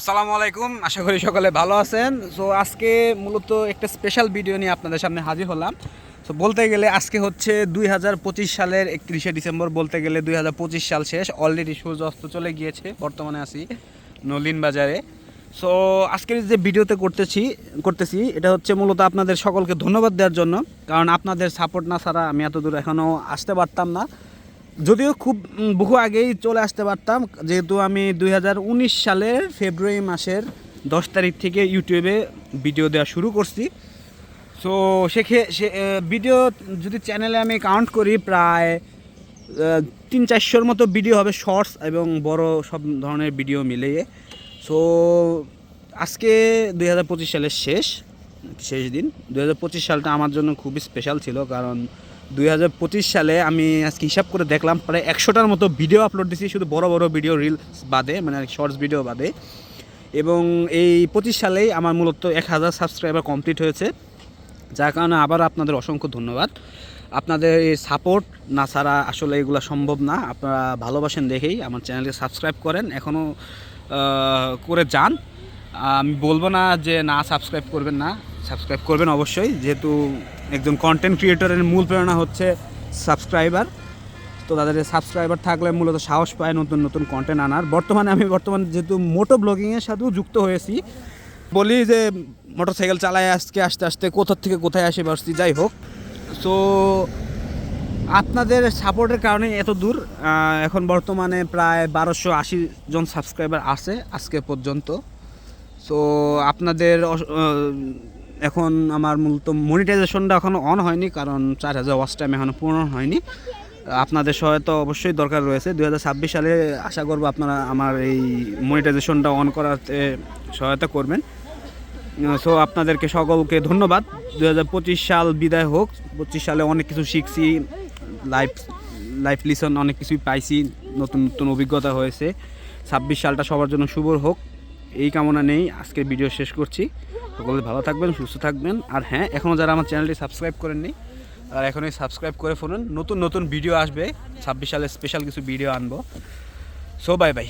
আসসালামু আলাইকুম, আশা করি সকলে ভালো আছেন। সো আজকে মূলত একটা স্পেশাল ভিডিও নিয়ে আপনাদের সামনে হাজির হলাম। সো বলতে গেলে আজকে হচ্ছে দুই হাজার পঁচিশ সালের একত্রিশে ডিসেম্বর, বলতে গেলে দুই হাজার পঁচিশ সাল শেষ। অলরেডি সূর্য অস্ত চলে গিয়েছে, বর্তমানে আছি নলিন বাজারে। সো আজকের যে ভিডিওতে করতেছি করতেছি, এটা হচ্ছে মূলত আপনাদের সকলকে ধন্যবাদ দেওয়ার জন্য। কারণ আপনাদের সাপোর্ট না ছাড়া আমি এত দূর এখনও আসতে পারতাম না। যদিও খুব বহু আগেই চলে আসতে পারতাম, যেহেতু আমি দুই হাজার উনিশ সালের ফেব্রুয়ারি মাসের দশ তারিখ থেকে ইউটিউবে ভিডিও দেওয়া শুরু করছি। সো সেখে, সে ভিডিও যদি চ্যানেলে আমি কাউন্ট করি, প্রায় তিন চারশোর মতো ভিডিও হবে শর্টস এবং বড় সব ধরনের ভিডিও মিলিয়ে। সো আজকে দুই হাজার পঁচিশ সালের শেষ শেষ দিন। দু হাজার পঁচিশ সালটা আমার জন্য খুবই স্পেশাল ছিল, কারণ দুই হাজার পঁচিশ সালে আমি আজকে হিসাব করে দেখলাম, প্রায় একশোটার মতো ভিডিও আপলোড দিয়েছি শুধু বড় বড় ভিডিও রিলস বাদে মানে শর্টস ভিডিও বাদে। এবং এই পঁচিশ সালেই আমার মূলত এক হাজার সাবস্ক্রাইবার কমপ্লিট হয়েছে। যার কারণে আবার আপনাদের অসংখ্য ধন্যবাদ। আপনাদের এই সাপোর্ট না ছাড়া আসলে এগুলো সম্ভব না। আপনারা ভালোবাসেন দেখেই আমার চ্যানেলকে সাবস্ক্রাইব করেন। এখনও করে যান। আমি বলব না যে না সাবস্ক্রাইব করবেন না। সাবস্ক্রাইব করবেন অবশ্যই, যেহেতু একজন কন্টেন্ট ক্রিয়েটরের মূল প্রেরণা হচ্ছে সাবস্ক্রাইবার তো তাদের সাবস্ক্রাইবার থাকলে মূলত সাহস পায় নতুন নতুন কন্টেন্ট আনার। বর্তমানে আমি বর্তমানে যেহেতু মোটো ব্লগিংয়ের সাথেও যুক্ত হয়েছি, বলি যে মোটরসাইকেল চালায় আজকে, আস্তে আস্তে কোথা থেকে কোথায় আসে বসছি যাই হোক। সো আপনাদের সাপোর্টের কারণে এত দূর। এখন বর্তমানে প্রায় বারোশো আশি জন সাবস্ক্রাইবার আছে আজকে পর্যন্ত। সো আপনাদের এখন আমার মূলত মনিটাইজেশনটা এখনও অন হয়নি, কারণ চার হাজার ওয়াচ টাইম এখনও পূর্ণ হয়নি। আপনাদের সহায়তা অবশ্যই দরকার রয়েছে। দু হাজার ছাব্বিশ সালে আশা করব আপনারা আমার এই মনিটাইজেশনটা অন করাতে সহায়তা করবেন। সো আপনাদেরকে সকলকে ধন্যবাদ। দু হাজার পঁচিশ সাল বিদায় হোক। পঁচিশ সালে অনেক কিছু শিখছি লাইফ লাইফ লিসন অনেক কিছুই পাইছি, নতুন নতুন অভিজ্ঞতা হয়েছে। ছাব্বিশ সালটা সবার জন্য শুভ হোক। এই কামনা নেই। আজকের ভিডিও শেষ করছি। সকলে ভালো থাকবেন, সুস্থ থাকবেন। আর হ্যাঁ এখনও যারা আমার চ্যানেলটি সাবস্ক্রাইব করেননি আর এখনই সাবস্ক্রাইব করে ফোনেন নতুন নতুন ভিডিও আসবে। ছাব্বিশ সালে স্পেশাল কিছু ভিডিও আনব। So bye bye